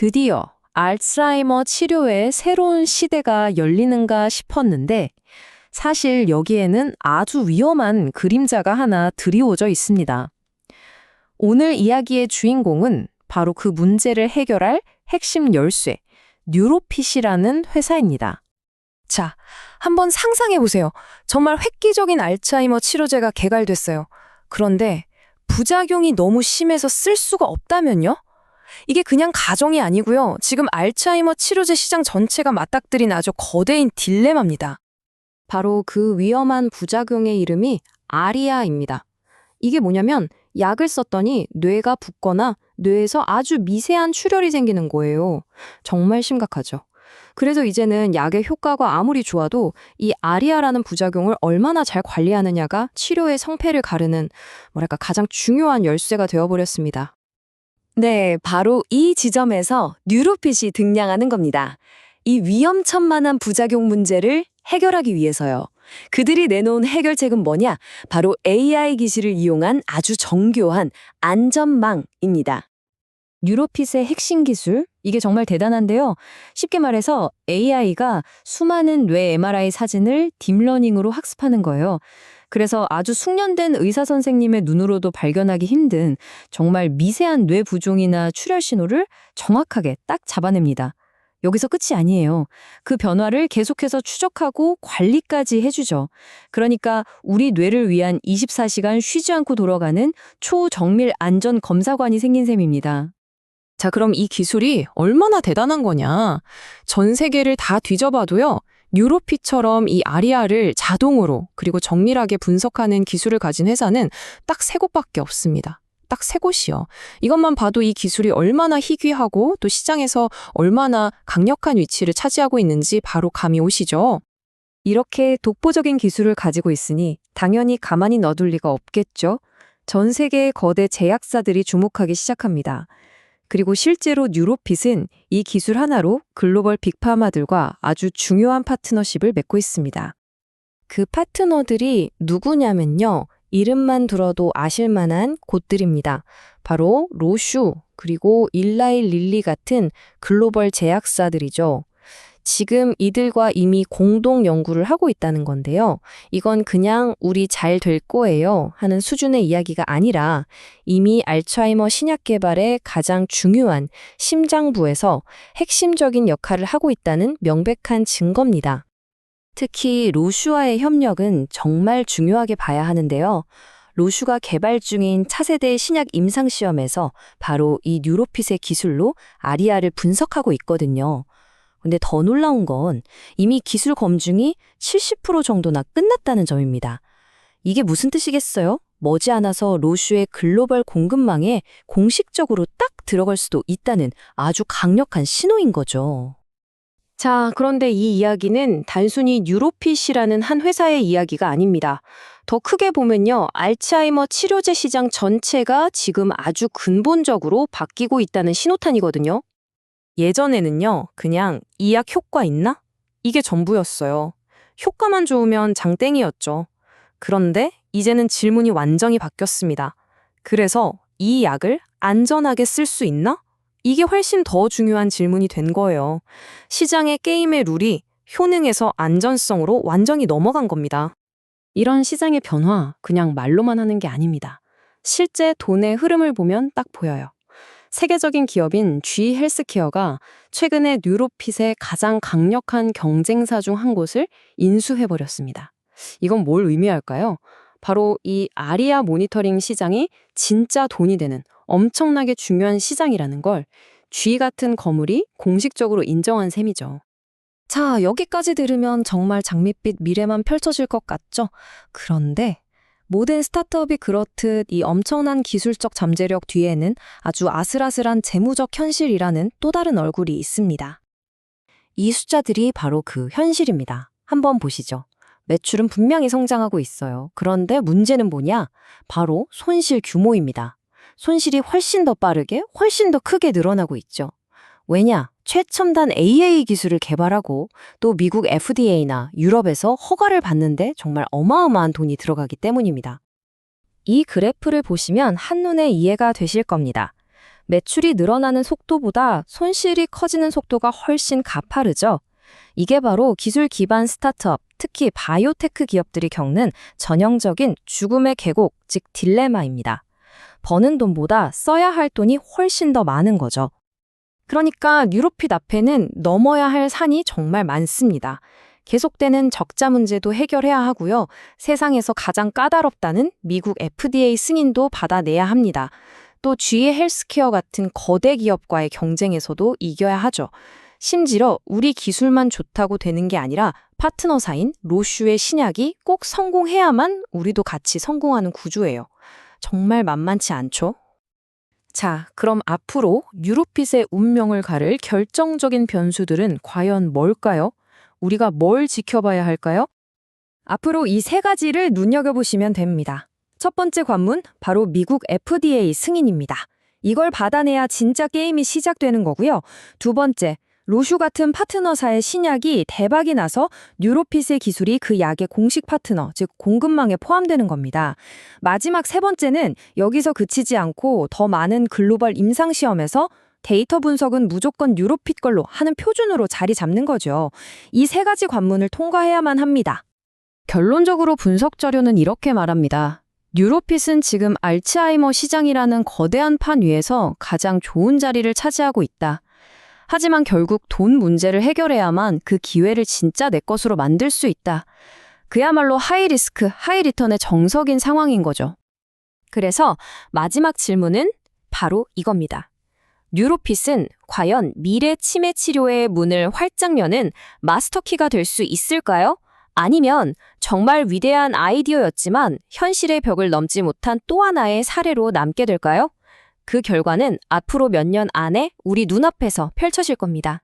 드디어 알츠하이머 치료의 새로운 시대가 열리는가 싶었는데 사실 여기에는 아주 위험한 그림자가 하나 드리워져 있습니다. 오늘 이야기의 주인공은 바로 그 문제를 해결할 핵심 열쇠, 뉴로핏이라는 회사입니다. 자, 한번 상상해 보세요. 정말 획기적인 알츠하이머 치료제가 개발됐어요. 그런데 부작용이 너무 심해서 쓸 수가 없다면요? 이게 그냥 가정이 아니고요. 지금 알츠하이머 치료제 시장 전체가 맞닥뜨린 아주 거대인 딜레마입니다. 바로 그 위험한 부작용의 이름이 아리아입니다. 이게 뭐냐면 약을 썼더니 뇌가 붓거나 뇌에서 아주 미세한 출혈이 생기는 거예요. 정말 심각하죠. 그래서 이제는 약의 효과가 아무리 좋아도 이 아리아라는 부작용을 얼마나 잘 관리하느냐가 치료의 성패를 가르는 뭐랄까 가장 중요한 열쇠가 되어버렸습니다. 네, 바로 이 지점에서 뉴로핏이 등장하는 겁니다. 이 위험천만한 부작용 문제를 해결하기 위해서요. 그들이 내놓은 해결책은 뭐냐? 바로 AI 기술을 이용한 아주 정교한 안전망입니다. 뉴로핏의 핵심 기술, 이게 정말 대단한데요. 쉽게 말해서 AI가 수많은 뇌 MRI 사진을 딥러닝으로 학습하는 거예요. 그래서 아주 숙련된 의사 선생님의 눈으로도 발견하기 힘든 정말 미세한 뇌 부종이나 출혈 신호를 정확하게 딱 잡아냅니다. 여기서 끝이 아니에요. 그 변화를 계속해서 추적하고 관리까지 해주죠. 그러니까 우리 뇌를 위한 24시간 쉬지 않고 돌아가는 초정밀 안전 검사관이 생긴 셈입니다. 자, 그럼 이 기술이 얼마나 대단한 거냐? 전 세계를 다 뒤져봐도요. 뉴로피처럼 이 아리아를 자동으로 그리고 정밀하게 분석하는 기술을 가진 회사는 딱 세 곳밖에 없습니다. 딱 세 곳이요. 이것만 봐도 이 기술이 얼마나 희귀하고 또 시장에서 얼마나 강력한 위치를 차지하고 있는지 바로 감이 오시죠? 이렇게 독보적인 기술을 가지고 있으니 당연히 가만히 놔둘 리가 없겠죠. 전 세계의 거대 제약사들이 주목하기 시작합니다. 그리고 실제로 뉴로핏은 이 기술 하나로 글로벌 빅파마들과 아주 중요한 파트너십을 맺고 있습니다. 그 파트너들이 누구냐면요. 이름만 들어도 아실 만한 곳들입니다. 바로 로슈, 그리고 일라이 릴리 같은 글로벌 제약사들이죠. 지금 이들과 이미 공동 연구를 하고 있다는 건데요. 이건 그냥 우리 잘 될 거예요 하는 수준의 이야기가 아니라 이미 알츠하이머 신약 개발의 가장 중요한 심장부에서 핵심적인 역할을 하고 있다는 명백한 증거입니다. 특히 로슈와의 협력은 정말 중요하게 봐야 하는데요. 로슈가 개발 중인 차세대 신약 임상시험에서 바로 이 뉴로핏의 기술로 아리아를 분석하고 있거든요. 근데 더 놀라운 건 이미 기술 검증이 70% 정도나 끝났다는 점입니다. 이게 무슨 뜻이겠어요? 머지않아서 로슈의 글로벌 공급망에 공식적으로 딱 들어갈 수도 있다는 아주 강력한 신호인 거죠. 자, 그런데 이 이야기는 단순히 뉴로핏이라는 한 회사의 이야기가 아닙니다. 더 크게 보면요, 알츠하이머 치료제 시장 전체가 지금 아주 근본적으로 바뀌고 있다는 신호탄이거든요. 예전에는요, 그냥 이약 효과 있나? 이게 전부였어요. 효과만 좋으면 장땡이었죠. 그런데 이제는 질문이 완전히 바뀌었습니다. 그래서 이 약을 안전하게 쓸 수 있나? 이게 훨씬 더 중요한 질문이 된 거예요. 시장의 게임의 룰이 효능에서 안전성으로 완전히 넘어간 겁니다. 이런 시장의 변화, 그냥 말로만 하는 게 아닙니다. 실제 돈의 흐름을 보면 딱 보여요. 세계적인 기업인 G 헬스케어가 최근에 뉴로핏의 가장 강력한 경쟁사 중 한 곳을 인수해버렸습니다. 이건 뭘 의미할까요? 바로 이 아리아 모니터링 시장이 진짜 돈이 되는 엄청나게 중요한 시장이라는 걸 G 같은 거물이 공식적으로 인정한 셈이죠. 자, 여기까지 들으면 정말 장밋빛 미래만 펼쳐질 것 같죠? 그런데 모든 스타트업이 그렇듯 이 엄청난 기술적 잠재력 뒤에는 아주 아슬아슬한 재무적 현실이라는 또 다른 얼굴이 있습니다. 이 숫자들이 바로 그 현실입니다. 한번 보시죠. 매출은 분명히 성장하고 있어요. 그런데 문제는 뭐냐? 바로 손실 규모입니다. 손실이 훨씬 더 빠르게, 훨씬 더 크게 늘어나고 있죠. 왜냐? 최첨단 AA 기술을 개발하고 또 미국 FDA나 유럽에서 허가를 받는데 정말 어마어마한 돈이 들어가기 때문입니다. 이 그래프를 보시면 한눈에 이해가 되실 겁니다. 매출이 늘어나는 속도보다 손실이 커지는 속도가 훨씬 가파르죠. 이게 바로 기술 기반 스타트업, 특히 바이오테크 기업들이 겪는 전형적인 죽음의 계곡, 즉 딜레마입니다. 버는 돈보다 써야 할 돈이 훨씬 더 많은 거죠. 그러니까 뉴로핏 앞에는 넘어야 할 산이 정말 많습니다. 계속되는 적자 문제도 해결해야 하고요. 세상에서 가장 까다롭다는 미국 FDA 승인도 받아내야 합니다. 또 GE 헬스케어 같은 거대 기업과의 경쟁에서도 이겨야 하죠. 심지어 우리 기술만 좋다고 되는 게 아니라 파트너사인 로슈의 신약이 꼭 성공해야만 우리도 같이 성공하는 구조예요. 정말 만만치 않죠? 자, 그럼 앞으로 유로핏의 운명을 가를 결정적인 변수들은 과연 뭘까요? 우리가 뭘 지켜봐야 할까요? 앞으로 이 세 가지를 눈여겨보시면 됩니다. 첫 번째 관문, 바로 미국 FDA 승인입니다. 이걸 받아내야 진짜 게임이 시작되는 거고요. 두 번째, 로슈 같은 파트너사의 신약이 대박이 나서 뉴로핏의 기술이 그 약의 공식 파트너, 즉 공급망에 포함되는 겁니다. 마지막 세 번째는 여기서 그치지 않고 더 많은 글로벌 임상시험에서 데이터 분석은 무조건 뉴로핏 걸로 하는 표준으로 자리 잡는 거죠. 이 세 가지 관문을 통과해야만 합니다. 결론적으로 분석 자료는 이렇게 말합니다. 뉴로핏은 지금 알츠하이머 시장이라는 거대한 판 위에서 가장 좋은 자리를 차지하고 있다. 하지만 결국 돈 문제를 해결해야만 그 기회를 진짜 내 것으로 만들 수 있다. 그야말로 하이 리스크, 하이 리턴의 정석인 상황인 거죠. 그래서 마지막 질문은 바로 이겁니다. 뉴로핏은 과연 미래 치매 치료의 문을 활짝 여는 마스터키가 될 수 있을까요? 아니면 정말 위대한 아이디어였지만 현실의 벽을 넘지 못한 또 하나의 사례로 남게 될까요? 그 결과는 앞으로 몇 년 안에 우리 눈앞에서 펼쳐질 겁니다.